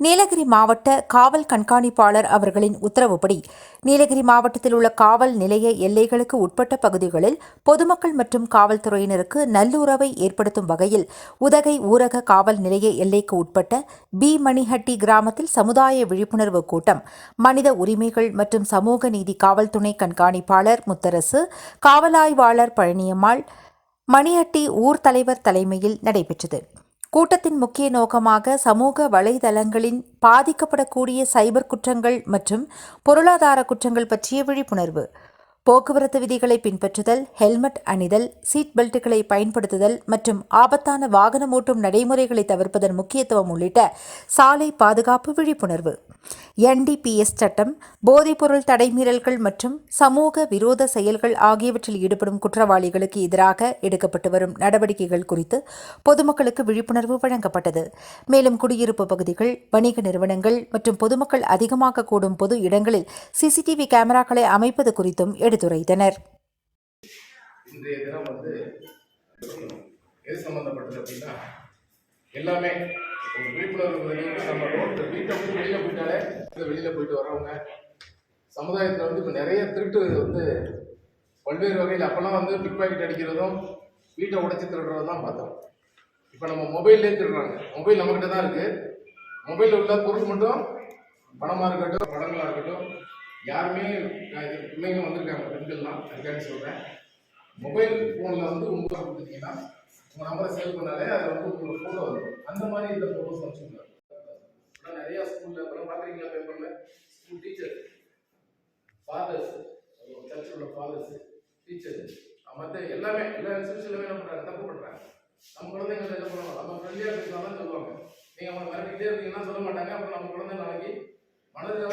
நீலகிரி மாவட்ட காவல் கண்காணிப்பாளர் அவர்களின் உத்தரவுப்படி நீலகிரி மாவட்டத்தில் உள்ள காவல் நிலைய எல்லைகளுக்கு உட்பட்ட பகுதிகளில் பொதுமக்கள் மற்றும் காவல்துறையினருக்கு நல்லுறவை ஏற்படுத்தும் வகையில் உதகை ஊரக காவல் நிலைய எல்லைக்கு உட்பட்ட பி மணிஹட்டி கிராமத்தில் சமுதாய விழிப்புணர்வு கூட்டம் மனித உரிமைகள் மற்றும் சமூக நீதி காவல் துணை கண்காணிப்பாளர் முத்தரசு காவலாய்வாளர் பழனியம்மாள் மணியட்டி ஊர் தலைவர் தலைமையில் நடைபெற்றது. கூட்டத்தின் முக்கிய நோக்கமாக சமூக வலைதளங்களின் பாதிக்கப்படக்கூடிய சைபர் குற்றங்கள் மற்றும் பொருளாதார குற்றங்கள் பற்றிய விழிப்புணர்வு. போக்குவரத்து விதிகளை பின்பற்றுதல் ஹெல்மெட் அணிதல் சீட் பெல்ட்டுகளை பயன்படுத்துதல் மற்றும் ஆபத்தான வாகனம் ஓட்டும் நடைமுறைகளை தவிர்ப்பதன் முக்கியத்துவம் உள்ளிட்ட சாலை பாதுகாப்பு விழிப்புணர்வு. என்டிபிஎஸ் சட்டம் போதைப்பொருள் தடைமீறல்கள் மற்றும் சமூக விரோத செயல்கள் ஆகியவற்றில் ஈடுபடும் குற்றவாளிகளுக்கு எதிராக எடுக்கப்பட்டு வரும் நடவடிக்கைகள் குறித்து பொதுமக்களுக்கு விழிப்புணர்வு வழங்கப்பட்டது. மேலும் குடியிருப்பு பகுதிகள் வணிக நிறுவனங்கள் மற்றும் பொதுமக்கள் அதிகமாக கூடும் பொது இடங்களில் சிசிடிவி கேமராக்களை அமைப்பது குறித்தும் எடுத்துரைத்தனர் இன்றைய தினம் வந்து எது சம்மந்தப்பட்டது அப்படின்னா எல்லாமே ஒரு விழிப்புணர்வு நம்ம ரோட்டு வீட்டை விட்டு வெளியில் போயிட்டாலே வெளியில் போயிட்டு வரவங்க சமுதாயத்தில் வந்து இப்போ நிறைய திருட்டு வந்து பல்வேறு வகையில் அப்போல்லாம் வந்து பிக் பாக்கெட் அடிக்கிறதும் வீட்டை உடைச்சி திருடுறதும் தான் பார்த்தோம். இப்போ நம்ம மொபைல்லே திருடுறாங்க. மொபைல் நம்மக்கிட்ட தான் இருக்குது மொபைலில் உள்ள பொருள் மட்டும் பணமாக இருக்கட்டும் படங்களாக இருக்கட்டும் யாருமே பிள்ளைங்க வந்திருக்காங்க பெண்கள்லாம் அதுக்காண்டி சொல்கிறேன் மொபைல் ஃபோனில் வந்து உங்களை கொடுத்துட்டீங்கன்னா உங்கள் நம்பரை சேவ் பண்ணாலே அது வந்து உங்களுக்கு ஃபோட்டோ வரும். அந்த மாதிரி இந்த ஃபோட்டோஸ் அனுப்பிச்சுங்க நிறையா ஸ்கூலில் அப்புறம் பார்க்குறீங்களா பேப்பரில் ஸ்கூல் டீச்சர் ஃபாதர்ஸ் சர்ச்சில் உள்ள ஃபாதர்ஸ் டீச்சர் மற்ற எல்லாமே எல்லா இன்ஸ்டியூஷன்லுமே என்ன பண்ணுறாங்க தப்பு பண்ணுறாங்க நம்ம குழந்தைங்க என்ன பண்ணுவாங்க? நம்ம ஃப்ரெண்ட்லியாக பேசினா தான் சொல்லுவாங்க. நீங்கள் அவங்க மிரட்டிக்கிட்டே இருந்தீங்கன்னா சொல்ல மாட்டாங்க. அப்புறம் நம்ம குழந்தை நாளைக்கு மனதில்